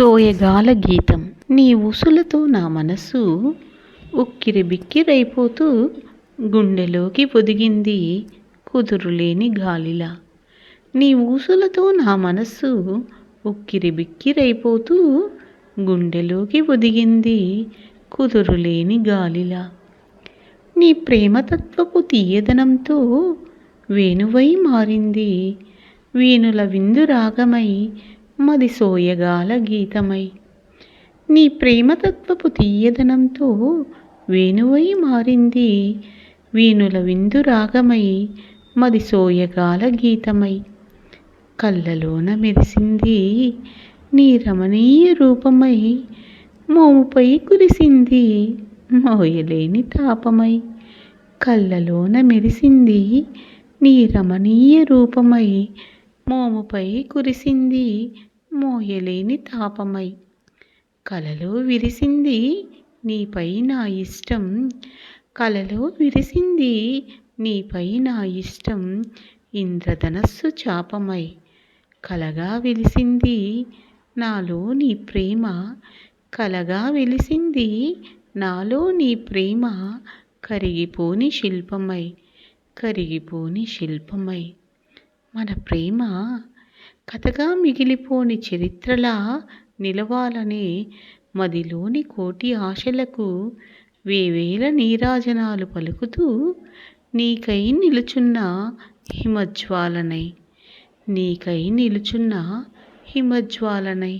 సోయగాల గీతం నీ ఉసులతో నా మనస్సు ఉక్కిరి బిక్కిరైపోతూ గుండెలోకి పొదిగింది కుదురులేని గాలిలా. నీ ఊసులతో నా మనస్సు ఉక్కిరి బిక్కిరైపోతూ గుండెలోకి ఒదిగింది కుదురులేని గాలిలా. నీ ప్రేమతత్వపు తీయదనంతో వేణువై మారింది వీణుల విందు రాగమై మదిసోయగాల గీతమై. నీ ప్రేమతత్వపు తీయదనంతో వేణువై మారింది వీణుల విందు రాగమై మదిసోయగాల గీతమై. కళ్ళలోన మెరిసింది నీ రమణీయ రూపమై మోముపై కురిసింది మోయలేని తాపమై. కళ్ళలోన మెరిసింది నీ రమణీయ రూపమై మోముపై కురిసింది మోయలేని తాపమై. కలలో విరిసింది నీపై నా ఇష్టం. కలలో విరిసింది నీపై నా ఇష్టం. ఇంద్రధనస్సు చాపమై. కలగా వెలిసింది నాలో నీ ప్రేమ. కలగా వెలిసింది నాలో నీ ప్రేమ. కరిగిపోని శిల్పమై. కరిగిపోని శిల్పమై. మన ప్రేమ కథగా మిగిలిపోని చరిత్రలా నిలవాలనే మదిలోని కోటి ఆశలకు వేవేల నీరాజనాలు పలుకుతూ నీకై నిలుచున్న హిమజ్వాలనై నీకై నిలుచున్న హిమజ్వాలనై.